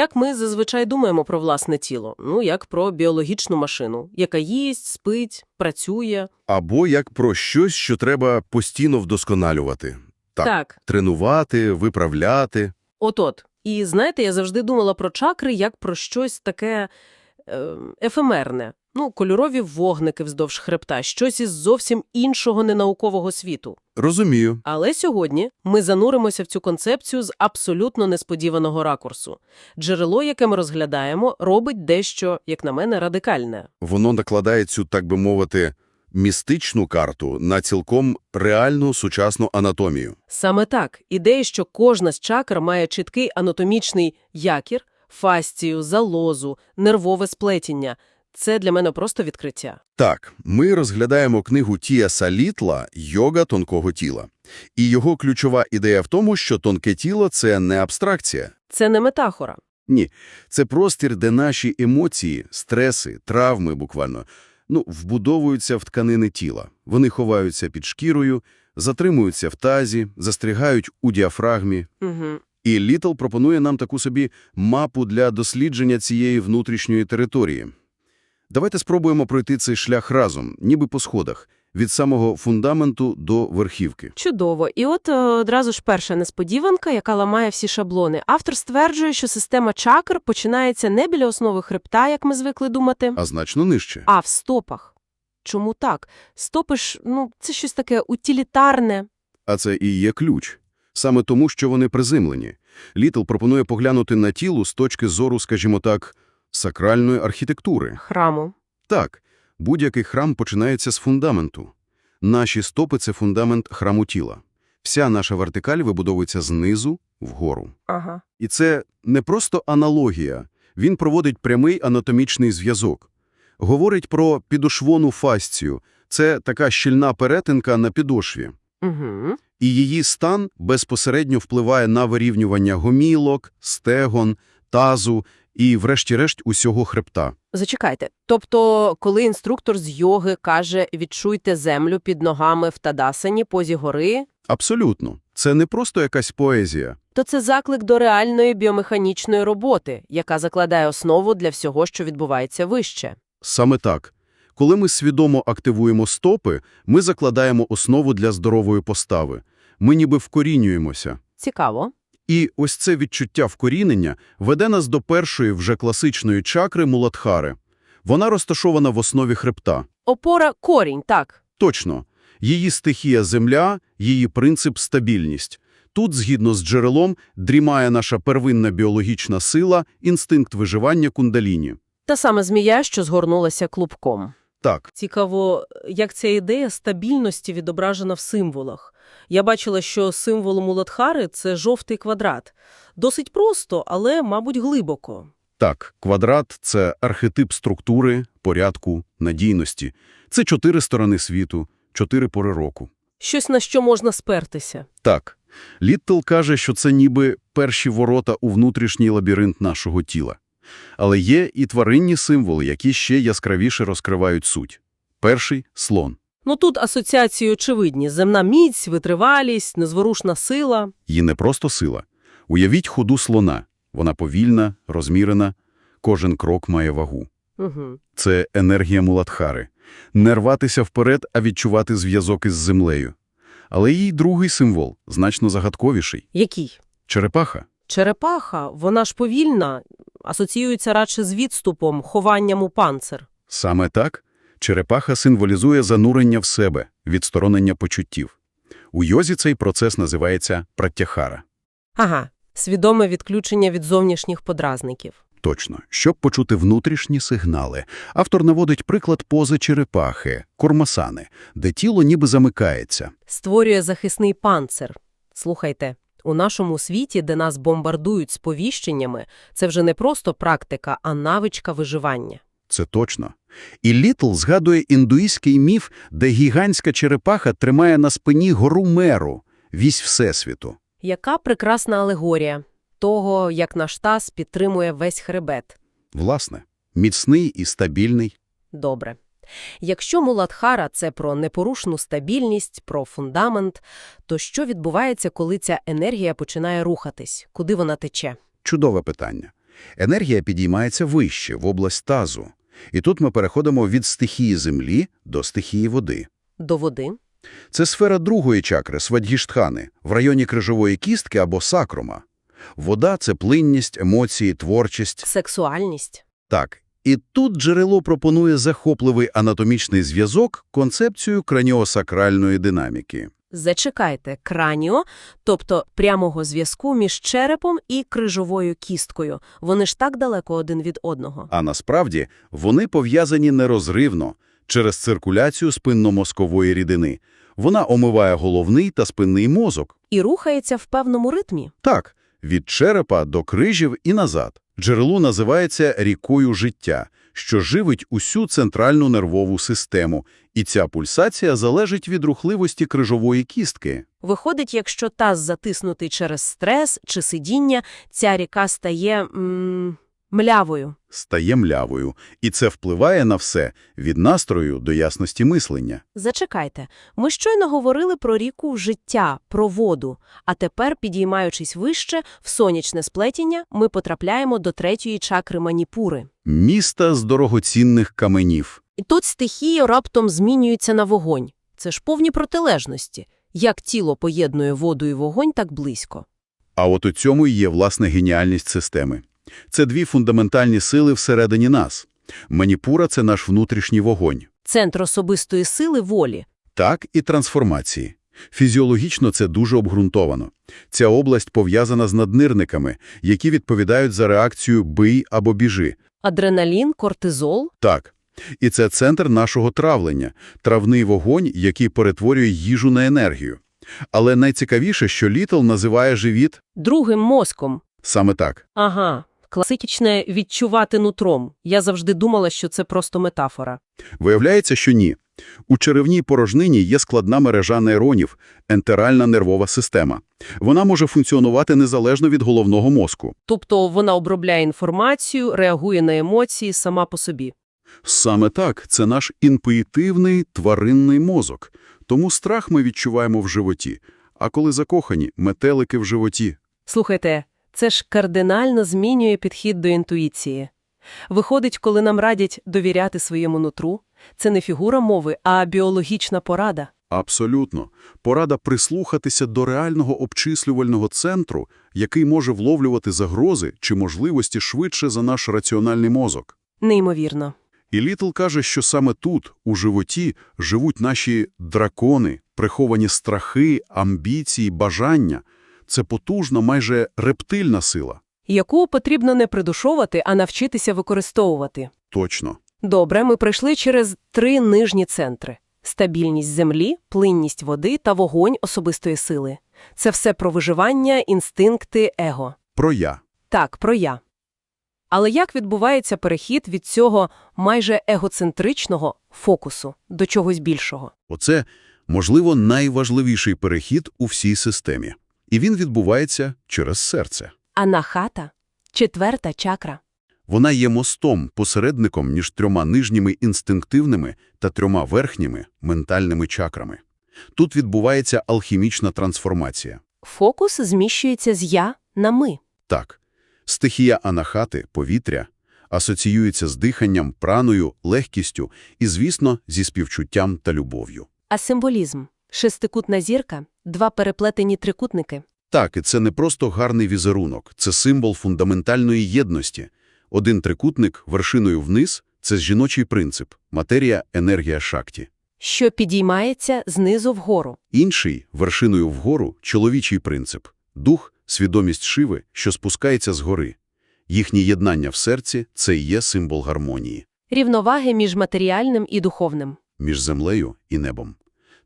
як ми зазвичай думаємо про власне тіло? Ну, як про біологічну машину, яка їсть, спить, працює. Або як про щось, що треба постійно вдосконалювати. Так. так. Тренувати, виправляти. От-от. І знаєте, я завжди думала про чакри як про щось таке е, ефемерне. Ну, кольорові вогники вздовж хребта, щось із зовсім іншого ненаукового світу. Розумію. Але сьогодні ми зануримося в цю концепцію з абсолютно несподіваного ракурсу. Джерело, яке ми розглядаємо, робить дещо, як на мене, радикальне. Воно накладає цю, так би мовити, містичну карту на цілком реальну сучасну анатомію. Саме так. Ідея, що кожна з чакр має чіткий анатомічний якір, фасцію, залозу, нервове сплетіння – це для мене просто відкриття. Так, ми розглядаємо книгу Тіаса Літла «Йога тонкого тіла». І його ключова ідея в тому, що тонке тіло – це не абстракція. Це не метафора. Ні, це простір, де наші емоції, стреси, травми буквально, ну, вбудовуються в тканини тіла. Вони ховаються під шкірою, затримуються в тазі, застрягають у діафрагмі. Угу. І Літл пропонує нам таку собі мапу для дослідження цієї внутрішньої території. Давайте спробуємо пройти цей шлях разом, ніби по сходах, від самого фундаменту до верхівки. Чудово. І от е, одразу ж перша несподіванка, яка ламає всі шаблони. Автор стверджує, що система чакр починається не біля основи хребта, як ми звикли думати, А значно нижче. а в стопах. Чому так? Стопи ж, ну, це щось таке утилітарне. А це і є ключ. Саме тому, що вони приземлені. Літл пропонує поглянути на тіло з точки зору, скажімо так, сакральної архітектури. Храму. Так, будь-який храм починається з фундаменту. Наші стопи – це фундамент храму тіла. Вся наша вертикаль вибудовується знизу вгору. Ага. І це не просто аналогія. Він проводить прямий анатомічний зв'язок. Говорить про підошвону фасцію. Це така щільна перетинка на підошві. Угу. І її стан безпосередньо впливає на вирівнювання гомілок, стегон, тазу і, врешті-решт, усього хребта. Зачекайте. Тобто, коли інструктор з йоги каже «відчуйте землю під ногами в тадасані позі гори», Абсолютно. Це не просто якась поезія. то це заклик до реальної біомеханічної роботи, яка закладає основу для всього, що відбувається вище. Саме так. Коли ми свідомо активуємо стопи, ми закладаємо основу для здорової постави. Ми ніби вкорінюємося. Цікаво. І ось це відчуття вкорінення веде нас до першої вже класичної чакри Муладхари. Вона розташована в основі хребта. Опора – корінь, так. Точно. Її стихія – земля, її принцип – стабільність. Тут, згідно з джерелом, дрімає наша первинна біологічна сила, інстинкт виживання кундаліні. Та саме змія, що згорнулася клубком. Так, Цікаво, як ця ідея стабільності відображена в символах. Я бачила, що символ Муладхари – це жовтий квадрат. Досить просто, але, мабуть, глибоко. так, квадрат – це архетип структури, порядку, надійності. Це чотири сторони світу, чотири пори року. Щось, на що можна спертися. Так, Літтл каже, що це ніби перші ворота у внутрішній лабіринт нашого тіла. Але є і тваринні символи, які ще яскравіше розкривають суть. Перший – слон. Ну тут асоціації очевидні. Земна міць, витривалість, незворушна сила. Її не просто сила. Уявіть ходу слона. Вона повільна, розмірена, кожен крок має вагу. Угу. Це енергія Муладхари. Не рватися вперед, а відчувати зв'язок із землею. Але її другий символ, значно загадковіший Який? – черепаха. Черепаха, вона ж повільна, асоціюється радше з відступом, хованням у панцир. Саме так, черепаха символізує занурення в себе, відсторонення почуттів. У йозі цей процес називається пратяхара. Ага, свідоме відключення від зовнішніх подразників. Точно. Щоб почути внутрішні сигнали, автор наводить приклад пози черепахи, курмасани, де тіло ніби замикається. Створює захисний панцир. Слухайте, у нашому світі, де нас бомбардують сповіщеннями, це вже не просто практика, а навичка виживання. Це точно. І Літл згадує індуїзький міф, де гігантська черепаха тримає на спині гору Меру, вісь Всесвіту. Яка прекрасна алегорія того, як наш таз підтримує весь хребет. Власне, міцний і стабільний. Добре. Якщо Муладхара – це про непорушну стабільність, про фундамент, то що відбувається, коли ця енергія починає рухатись? Куди вона тече? Чудове питання. Енергія підіймається вище, в область тазу. І тут ми переходимо від стихії землі до стихії води. До води. Це сфера другої чакри, свадгіштхани, в районі крижової кістки або сакрума. Вода – це плинність, емоції, творчість. Сексуальність. Так. І тут джерело пропонує захопливий анатомічний зв'язок, концепцію краніосакральної динаміки. Зачекайте, краніо, тобто прямого зв'язку між черепом і крижовою кісткою. Вони ж так далеко один від одного. А насправді вони пов'язані нерозривно через циркуляцію спинномозкової рідини. Вона омиває головний та спинний мозок. І рухається в певному ритмі. Так, від черепа до крижів і назад. Джерело називається рікою життя, що живить усю центральну нервову систему, і ця пульсація залежить від рухливості крижової кістки. Виходить, якщо таз затиснутий через стрес чи сидіння, ця ріка стає м млявою. Стає млявою, і це впливає на все – від настрою до ясності мислення. Зачекайте, ми щойно говорили про ріку життя, про воду, а тепер, підіймаючись вище, в сонячне сплетіння, ми потрапляємо до третьої чакри маніпури. Міста з дорогоцінних каменів. І тут стихія раптом змінюється на вогонь. Це ж повні протилежності. Як тіло поєднує воду і вогонь так близько? А от у цьому і є власне геніальність системи. Це дві фундаментальні сили всередині нас. Маніпура – це наш внутрішній вогонь. Центр особистої сили волі. Так і трансформації. Фізіологічно це дуже обґрунтовано. Ця область пов'язана з наднирниками, які відповідають за реакцію «бий» або «біжи». Адреналін, кортизол. Так. І це центр нашого травлення, травний вогонь, який перетворює їжу на енергію. Але найцікавіше, що Літл називає живіт Другим мозком. саме так. Ага, класичне відчувати нутром. Я завжди думала, що це просто метафора. Виявляється, що ні. У черевній порожнині є складна мережа нейронів, ентеральна нервова система. Вона може функціонувати незалежно від головного мозку. Тобто вона обробляє інформацію, реагує на емоції сама по собі. Саме так, це наш інтуїтивний тваринний мозок. Тому страх ми відчуваємо в животі, а коли закохані – метелики в животі. Слухайте, це ж кардинально змінює підхід до інтуїції. Виходить, коли нам радять довіряти своєму нутру, це не фігура мови, а біологічна порада. Абсолютно. Порада прислухатися до реального обчислювального центру, який може вловлювати загрози чи можливості швидше за наш раціональний мозок. Неймовірно. І Літл каже, що саме тут, у животі, живуть наші дракони, приховані страхи, амбіції, бажання. Це потужна, майже рептильна сила. Яку потрібно не придушовувати, а навчитися використовувати. Точно. Добре, ми пройшли через три нижні центри. Стабільність землі, плинність води та вогонь особистої сили. Це все про виживання, інстинкти, его. Про я. Так, про я. Але як відбувається перехід від цього майже егоцентричного фокусу до чогось більшого? Оце, можливо, найважливіший перехід у всій системі. І він відбувається через серце. Анахата – четверта чакра. Вона є мостом, посередником між трьома нижніми інстинктивними та трьома верхніми ментальними чакрами. Тут відбувається алхімічна трансформація. Фокус зміщується з «я» на «ми». Так, стихія анахати, повітря, асоціюється з диханням, праною, легкістю і, звісно, зі співчуттям та любов'ю. А символізм – шестикутна зірка, два переплетені трикутники. Так, і це не просто гарний візерунок, це символ фундаментальної єдності. Один трикутник вершиною вниз – це жіночий принцип – матерія, енергія шакті. що підіймається знизу вгору. Інший – вершиною вгору – чоловічий принцип – дух, свідомість Шиви, що спускається згори. Їхнє єднання в серці – це і є символ гармонії Рівноваги між матеріальним і духовним. між землею і небом.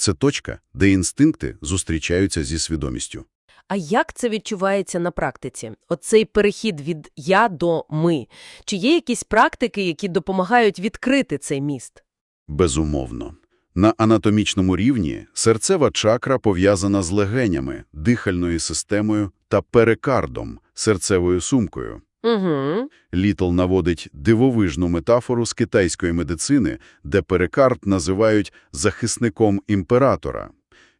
Це точка, де інстинкти зустрічаються зі свідомістю. А як це відчувається на практиці? Оцей перехід від «я» до «ми». Чи є якісь практики, які допомагають відкрити цей міст? Безумовно. На анатомічному рівні серцева чакра пов'язана з легенями, дихальною системою та перикардом, серцевою сумкою. Угу. Літл наводить дивовижну метафору з китайської медицини, де перикард називають захисником імператора.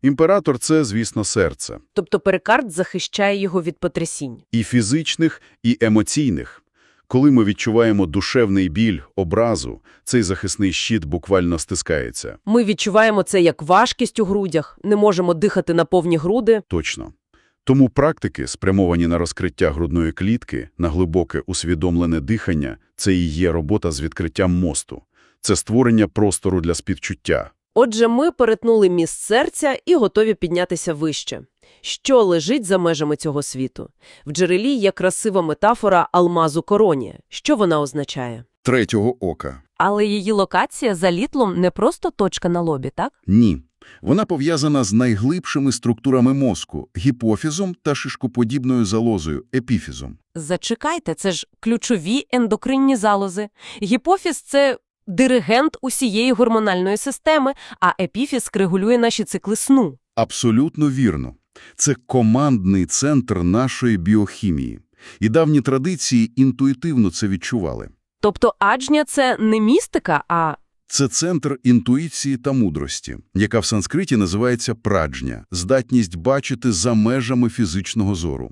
Імператор – це, звісно, серце. Тобто перикард захищає його від потрясінь. І фізичних, і емоційних. Коли ми відчуваємо душевний біль, образу, цей захисний щит буквально стискається. Ми відчуваємо це як важкість у грудях, не можемо дихати на повні груди. Точно. Тому практики, спрямовані на розкриття грудної клітки, на глибоке усвідомлене дихання – це і є робота з відкриттям мосту. Це створення простору для співчуття. Отже, ми перетнули міст серця і готові піднятися вище. Що лежить за межами цього світу? В джерелі є красива метафора алмазу короні. Що вона означає? Третього ока. Але її локація за літлом не просто точка на лобі, так? Ні. Вона пов'язана з найглибшими структурами мозку – гіпофізом та шишкоподібною залозою – епіфізом. Зачекайте, це ж ключові ендокринні залози. Гіпофіз – це диригент усієї гормональної системи, а епіфіз регулює наші цикли сну. Абсолютно вірно. Це командний центр нашої біохімії. І давні традиції інтуїтивно це відчували. Тобто аджня – це не містика, а Це центр інтуїції та мудрості, яка в санскриті називається праджня – здатність бачити за межами фізичного зору.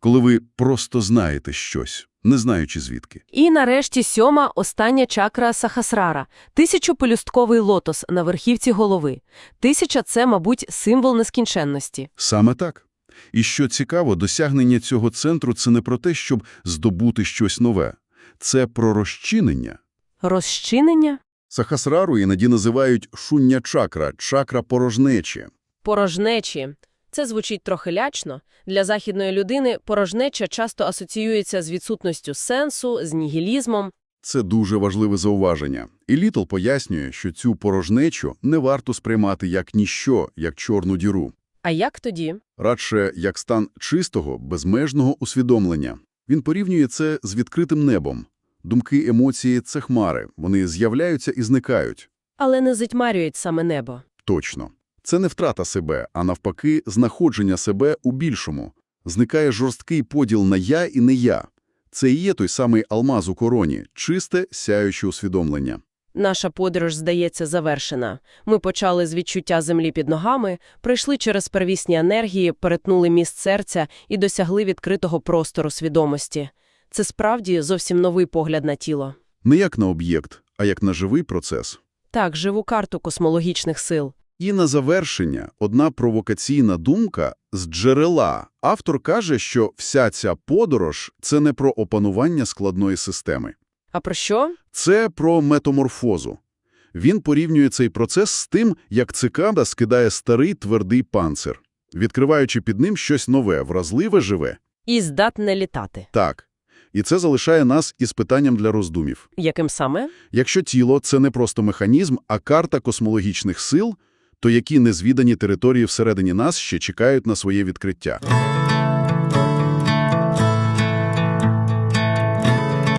Коли ви просто знаєте щось, не знаючи звідки. І нарешті сьома, остання чакра Сахасрара – тисячопелюстковий лотос на верхівці голови. Тисяча – це, мабуть, символ нескінченності. Саме так. І що цікаво, досягнення цього центру – це не про те, щоб здобути щось нове. Це про розчинення. Розчинення? Сахасрару іноді називають шуння-чакра – чакра порожнечі. Порожнечі. Це звучить трохи лячно. Для західної людини порожнеча часто асоціюється з відсутністю сенсу, з нігілізмом. Це дуже важливе зауваження. І Літл пояснює, що цю порожнечу не варто сприймати як ніщо, як чорну діру. А як тоді? Радше, як стан чистого, безмежного усвідомлення. Він порівнює це з відкритим небом. Думки, емоції – це хмари. Вони з'являються і зникають. Але не затьмарюють саме небо. Точно. Це не втрата себе, а навпаки, знаходження себе у більшому. Зникає жорсткий поділ на «я» і «не я». Це і є той самий алмаз у короні – чисте, сяюче усвідомлення. Наша подорож, здається, завершена. Ми почали з відчуття землі під ногами, пройшли через первісні енергії, перетнули міст серця і досягли відкритого простору свідомості. Це справді зовсім новий погляд на тіло. Не як на об'єкт, а як на живий процес. Так, живу карту космологічних сил. І на завершення одна провокаційна думка з джерела. Автор каже, що вся ця подорож – це не про опанування складної системи. А про що? Це про метаморфозу. Він порівнює цей процес з тим, як цикада скидає старий твердий панцир, відкриваючи під ним щось нове, вразливе, живе. І здатне літати. Так. І це залишає нас із питанням для роздумів. Яким саме? Якщо тіло – це не просто механізм, а карта космологічних сил, то які незвідані території всередині нас ще чекають на своє відкриття?